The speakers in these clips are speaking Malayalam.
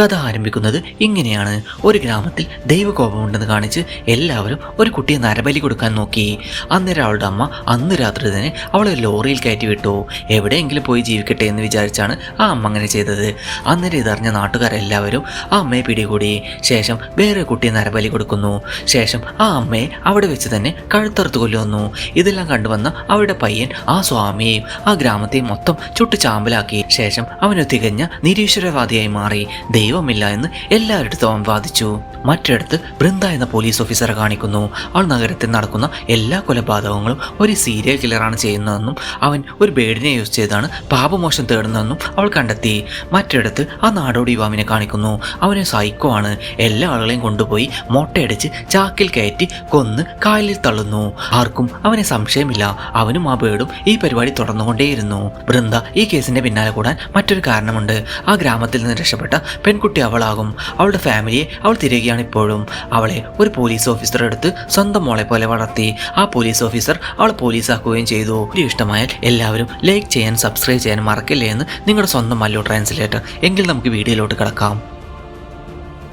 കഥ ആരംഭിക്കുന്നത് ഇങ്ങനെയാണ്. ഒരു ഗ്രാമത്തിൽ ദൈവകോപമുണ്ടെന്ന് കാണിച്ച് എല്ലാവരും ഒരു കുട്ടിയെ നരബലി കൊടുക്കാൻ നോക്കി. അന്നേരം അവളുടെ അമ്മ അന്ന് രാത്രി തന്നെ അവളെ ലോറിയിൽ കയറ്റി വിട്ടു. എവിടെയെങ്കിലും പോയി ജീവിക്കട്ടെ എന്ന് വിചാരിച്ചാണ് ആ അമ്മ അങ്ങനെ ചെയ്തത്. അന്നേരം ഇതറിഞ്ഞ നാട്ടുകാരെല്ലാവരും ആ അമ്മയെ പിടികൂടി. ശേഷം വേറെ കുട്ടിയെ നരബലി കൊടുക്കുന്നു. ശേഷം ആ അമ്മയെ അവിടെ വെച്ച് തന്നെ കഴുത്തറുത്ത് കൊല്ലുന്നു. ഇതെല്ലാം കണ്ടുവന്ന അവരുടെ പയ്യൻ ആ സ്വാമിയെയും ആ ഗ്രാമത്തെയും മൊത്തം ചുട്ടു ചാമ്പലാക്കി. ശേഷം അവന് തികഞ്ഞ നിരീശ്വരവാദിയായി മാറി. ദൈവമില്ല എന്ന് എല്ലാവരിടത്തും അവൻ വാദിച്ചു. മറ്റിടത്ത് ബൃന്ദ എന്ന പോലീസ് ഓഫീസറെ കാണിക്കുന്നു. അവൾ നഗരത്തിൽ നടക്കുന്ന എല്ലാ കൊലപാതകങ്ങളും ഒരു സീരിയൽ കില്ലറാണ് ചെയ്യുന്നതെന്നും അവൻ ഒരു ബേഡിനെ യൂസ് ചെയ്താണ് പാപമോശം തേടുന്നതെന്നും അവൾ കണ്ടെത്തി. മറ്റിടത്ത് ആ നാടോടി യുവാവിനെ കാണിക്കുന്നു. അവനെ സൈക്കോ ആണ്. എല്ലാ ആളുകളെയും കൊണ്ടുപോയി മൊട്ടയടിച്ച് ചാക്കിൽ കയറ്റി കൊന്ന് കായലിൽ തള്ളുന്നു. ആർക്കും അവനെ സംശയമില്ല. അവനും ആ ബേഡും ഈ പരിപാടി തുടർന്നുകൊണ്ടേയിരുന്നു. ബൃന്ദ ഈ കേസിന്റെ പിന്നാലെ കൂടാൻ മറ്റൊരു കാരണമുണ്ട്. ആ ഗ്രാമത്തിൽ നിന്ന് രക്ഷപ്പെട്ട പെൺകുട്ടി അവളാകും. അവളുടെ ഫാമിലിയെ അവൾ തിരയുകയാണ് ഇപ്പോഴും. അവളെ ഒരു പോലീസ് ഓഫീസർ അടുത്ത് സ്വന്തം മോളെ പോലെ വളർത്തി. ആ പോലീസ് ഓഫീസർ അവളെ പോലീസാക്കുകയും ചെയ്തു. വീഡിയോ ഇഷ്ടമായാൽ എല്ലാവരും ലൈക്ക് ചെയ്യാൻ സബ്സ്ക്രൈബ് ചെയ്യാൻ മറക്കില്ലേ എന്ന് നിങ്ങളുടെ സ്വന്തം മല്ലു ട്രാൻസ്ലേറ്റർ എങ്കിൽ നമുക്ക് വീഡിയോയിലോട്ട് കിടക്കാം.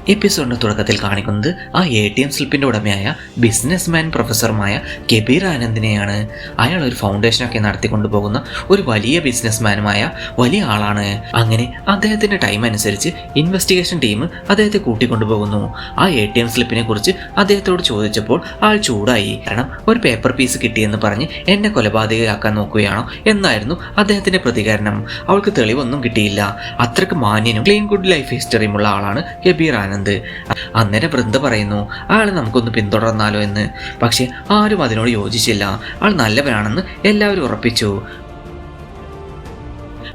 എപ്പിസോഡിന്റെ തുടക്കത്തിൽ കാണിക്കുന്നത് ആ എ ടി എം സ്ലിപ്പിന്റെ ഉടമയായ ബിസിനസ് മാൻ പ്രൊഫസറുമായ കെബീർ ആനന്ദിനെയാണ്. അയാൾ ഒരു ഫൗണ്ടേഷനൊക്കെ നടത്തിക്കൊണ്ടു പോകുന്ന ഒരു വലിയ ബിസിനസ് മാനുമായ വലിയ ആളാണ്. അങ്ങനെ അദ്ദേഹത്തിന്റെ ടൈം അനുസരിച്ച് ഇൻവെസ്റ്റിഗേഷൻ ടീം അദ്ദേഹത്തെ കൂട്ടിക്കൊണ്ടുപോകുന്നു. ആ എ ടി എം സ്ലിപ്പിനെ കുറിച്ച് അദ്ദേഹത്തോട് ചോദിച്ചപ്പോൾ ആൾ ചൂടായി. കാരണം ഒരു പേപ്പർ പീസ് കിട്ടിയെന്ന് പറഞ്ഞ് എന്നെ കൊലപാതകയാക്കാൻ നോക്കുകയാണോ എന്നായിരുന്നു അദ്ദേഹത്തിന്റെ പ്രതികരണം. അവൾക്ക് തെളിവൊന്നും കിട്ടിയില്ല. അത്രയ്ക്ക് മാന്യനും ക്ലീൻ ഗുഡ് ലൈഫ് ഹിസ്റ്ററിയുമുള്ള ആളാണ് കബീർ ആനന്ദ് അന്നേരം വൃന്ദ പറയുന്നു അയാൾ നമുക്കൊന്ന് പിന്തുടർന്നാലോ എന്ന്. പക്ഷെ ആരും അതിനോട് യോജിച്ചില്ല. ആൾ നല്ലവരാണെന്ന് എല്ലാവരും ഉറപ്പിച്ചു.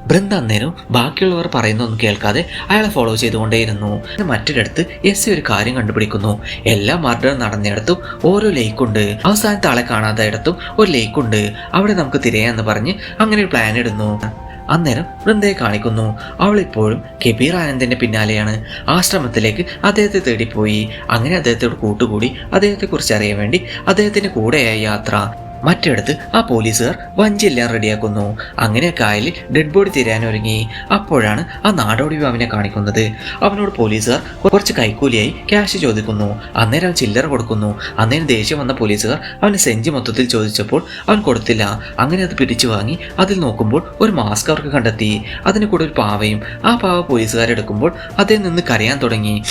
ബൃന്ദ അന്നേരം ബാക്കിയുള്ളവർ പറയുന്നൊന്നും കേൾക്കാതെ അയാളെ ഫോളോ ചെയ്തുകൊണ്ടേയിരുന്നു. മറ്റൊരിടത്ത് എസ് ഒരു കാര്യം കണ്ടുപിടിക്കുന്നു. എല്ലാ മർഡർ നടന്നിടത്തും ഓരോ ലേക്കുണ്ട് അവസാനത്തെ ആളെ കാണാത്ത ഇടത്തും ഒരു ലേക്കുണ്ട് അവിടെ നമുക്ക് തിരയാന്ന് പറഞ്ഞ് അങ്ങനെ ഒരു പ്ലാൻ ഇടുന്നു. അന്നേരം വൃന്ദയെ കാണിക്കുന്നു. അവൾ ഇപ്പോഴും കബീർ ആനന്ദിന്റെ പിന്നാലെയാണ്. ആശ്രമത്തിലേക്ക് അദ്ദേഹത്തെ തേടിപ്പോയി. അങ്ങനെ അദ്ദേഹത്തോട് കൂട്ടുകൂടി അദ്ദേഹത്തെക്കുറിച്ച് അറിയാൻ വേണ്ടി അദ്ദേഹത്തിന്റെ കൂടെയായി യാത്ര. മറ്റിടത്ത് ആ പോലീസുകാർ വഞ്ചിയെല്ലാം റെഡിയാക്കുന്നു. അങ്ങനെ കായലിൽ ഡെഡ് ബോഡി തിരാനൊരുങ്ങി അപ്പോഴാണ് ആ നാടോടി യുവാവിനെ കാണിക്കുന്നത്. അവനോട് പോലീസുകാർ കുറച്ച് കൈക്കൂലിയായി ക്യാഷ് ചോദിക്കുന്നു. അന്നേരം അവൻ ചില്ലറ കൊടുക്കുന്നു. അന്നേരം ദേഷ്യം വന്ന പോലീസുകാർ അവന് സെഞ്ചി മൊത്തത്തിൽ ചോദിച്ചപ്പോൾ അവൻ കൊടുത്തില്ല. അങ്ങനെ അത് പിടിച്ചു വാങ്ങി അതിൽ നോക്കുമ്പോൾ ഒരു മാസ്ക് അവർക്ക് കണ്ടെത്തി. അതിന് കൂടെ ഒരു പാവയും. ആ പാവ പോലീസുകാരെടുക്കുമ്പോൾ അതിൽ നിന്ന് കരയാൻ തുടങ്ങി.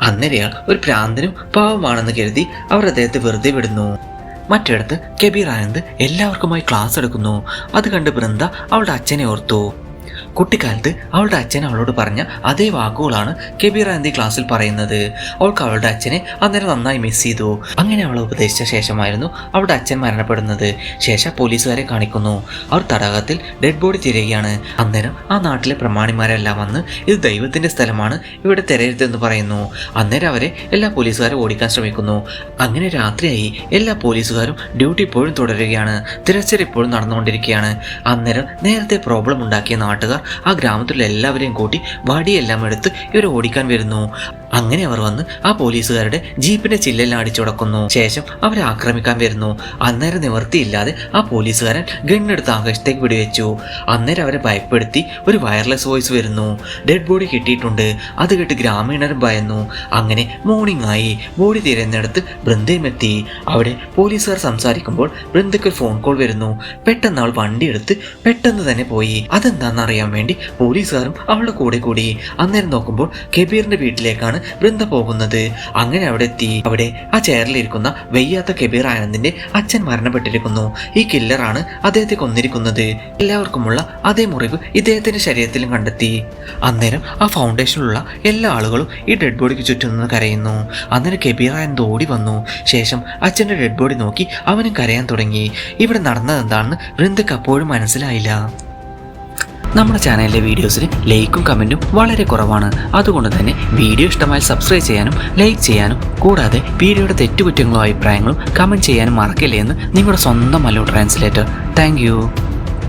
അന്നേരയാൾ ഒരു പ്രാന്തനും പാവമാണെന്ന് കരുതി അവർ അദ്ദേഹത്തെ വെറുതെ വിടുന്നു. മറ്റിടത്ത് കബീർ ആനന്ദ് എല്ലാവർക്കുമായി ക്ലാസ് എടുക്കുന്നു. അത് കണ്ട് ബൃന്ദ അവളുടെ അച്ഛനെ ഓർത്തു. കുട്ടിക്കാലത്ത് അവളുടെ അച്ഛൻ അവളോട് പറഞ്ഞ അതേ വാക്കുകളാണ് കബീർ ആന്തി ക്ലാസ്സിൽ പറയുന്നത്. അവൾക്ക് അവളുടെ അച്ഛനെ അന്നേരം നന്നായി മിസ് ചെയ്തു. അങ്ങനെ അവളെ ഉപദേശിച്ച ശേഷമായിരുന്നു അവളുടെ അച്ഛൻ മരണപ്പെടുന്നത്. ശേഷം പോലീസുകാരെ കാണിക്കുന്നു. അവർ തടാകത്തിൽ ഡെഡ് ബോഡി തിരയുകയാണ്. അന്നേരം ആ നാട്ടിലെ പ്രമാണിമാരെല്ലാം വന്ന് ഇത് ദൈവത്തിന്റെ സ്ഥലമാണ് ഇവിടെ തിരയരുതെന്ന് പറയുന്നു. അന്നേരം അവരെ എല്ലാ പോലീസുകാരും ഓടിക്കാൻ ശ്രമിക്കുന്നു. അങ്ങനെ രാത്രിയായി എല്ലാ പോലീസുകാരും ഡ്യൂട്ടി ഇപ്പോഴും തുടരുകയാണ്. തിരച്ചിൽ ഇപ്പോഴും നടന്നുകൊണ്ടിരിക്കുകയാണ്. അന്നേരം നേരത്തെ പ്രോബ്ലം ഉണ്ടാക്കിയ നാട്ടുകാർ ആ ഗ്രാമത്തിലുള്ള എല്ലാവരെയും കൂട്ടി വടിയെല്ലാം എടുത്ത് ഇവർ ഓടിക്കാൻ വരുന്നു. അങ്ങനെ അവർ വന്ന് ആ പോലീസുകാരുടെ ജീപ്പിന്റെ ചില്ലെല്ലാം അടിച്ചുടക്കുന്നു ശേഷം അവരെ ആക്രമിക്കാൻ വരുന്നു. അന്നേരം നിവർത്തിയില്ലാതെ ആ പോലീസുകാരൻ ഗണ്ണെടുത്ത് ആകാശത്തേക്ക് വെടിവെച്ചു. അന്നേരം അവരെ ഭയപ്പെടുത്തി ഒരു വയർലെസ് വോയിസ് വരുന്നു. ഡെഡ് ബോഡി കിട്ടിയിട്ടുണ്ട്. അത് കേട്ട് ഗ്രാമീണർ ഭയന്നു. അങ്ങനെ മോർണിംഗ് ആയി. ബോഡി തിരഞ്ഞെടുത്ത് ബൃന്ദയും എത്തി അവിടെ പോലീസുകാർ സംസാരിക്കുമ്പോൾ ബൃന്ദയ്ക്ക് ഒരു ഫോൺ കോൾ വരുന്നു. പെട്ടെന്ന് അവൾ വണ്ടി എടുത്ത് പെട്ടെന്ന് തന്നെ പോയി. അതെന്താണെന്ന് അറിയാൻ വേണ്ടി പോലീസുകാരും അവളുടെ കൂടെ കൂടി. അന്നേരം നോക്കുമ്പോൾ കബീറിന്റെ വീട്ടിലേക്കാണ് ബൃന്ദ പോകുന്നത് അങ്ങനെ അവിടെ എത്തി. അവിടെ ആ ചെയറിലിരിക്കുന്ന വെയ്യാത്ത കബീർ ആനന്ദിന്റെ അച്ഛൻ മരണപ്പെട്ടിരിക്കുന്നു. ഈ കില്ലറാണ് അദ്ദേഹത്തെ കൊന്നിരിക്കുന്നത്. എല്ലാവർക്കുമുള്ള അതേ മുറിവ് ഇദ്ദേഹത്തിന്റെ ശരീരത്തിലും കണ്ടെത്തി. അന്നേരം ആ ഫൗണ്ടേഷനിലുള്ള എല്ലാ ആളുകളും ഈ ഡെഡ് ബോഡിക്ക് ചുറ്റും നിന്ന് കരയുന്നു. അന്നേരം കബീർ ആനന്ദ് ഓടി വന്നു. ശേഷം അച്ഛന്റെ ഡെഡ് ബോഡി നോക്കി അവനും കരയാൻ തുടങ്ങി. ഇവിടെ നടന്നത് എന്താണെന്ന് വൃന്ദക്ക് അപ്പോഴും മനസ്സിലായില്ല. നമ്മുടെ ചാനലിലെ വീഡിയോസിന് ലൈക്കും കമന്റും വളരെ കുറവാണ്. അതുകൊണ്ട് തന്നെ വീഡിയോ ഇഷ്ടമായി സബ്സ്ക്രൈബ് ചെയ്യാനും ലൈക്ക് ചെയ്യാനും കൂടാതെ വീഡിയോയുടെ തെറ്റുകുറ്റങ്ങളോ അഭിപ്രായങ്ങളും കമന്റ് ചെയ്യാനും മറക്കില്ലേ എന്ന് നിങ്ങളുടെ സ്വന്തം മല്ലോ ട്രാൻസ്ലേറ്റർ താങ്ക്